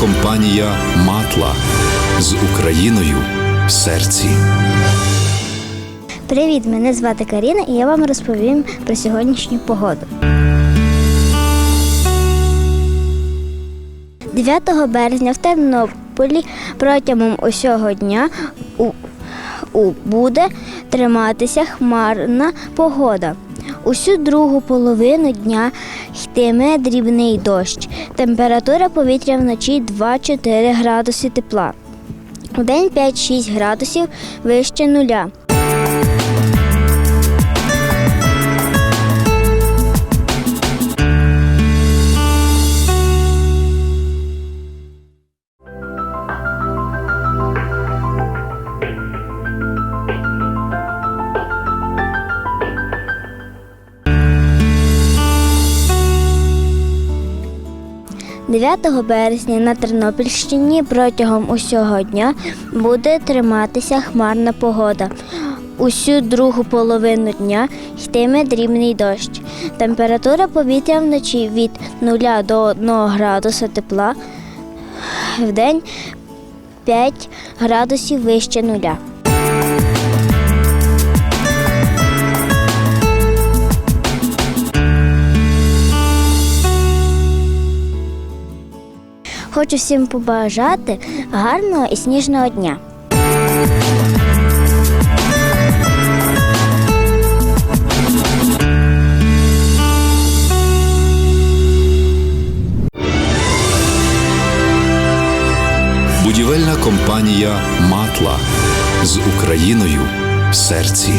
компанія Матла з Україною в серці. Привіт, мене звати Каріна і я вам розповім про сьогоднішню погоду. 9 березня в Тернополі протягом усього дня у, у буде триматися хмарна погода. Усю другу половину дня йтиме дрібний дощ. Температура повітря вночі 2-4 градуси тепла. У день 5-6 градусів вище нуля. – 9 березня на Тернопільщині протягом усього дня буде триматися хмарна погода. Усю другу половину дня йтиме дрібний дощ. Температура повітря вночі від 0 до 1 градуса тепла, в день 5 градусів вище нуля. Хочу всім побажати гарного і сніжного дня. Будівельна компанія Матла з Україною в серці.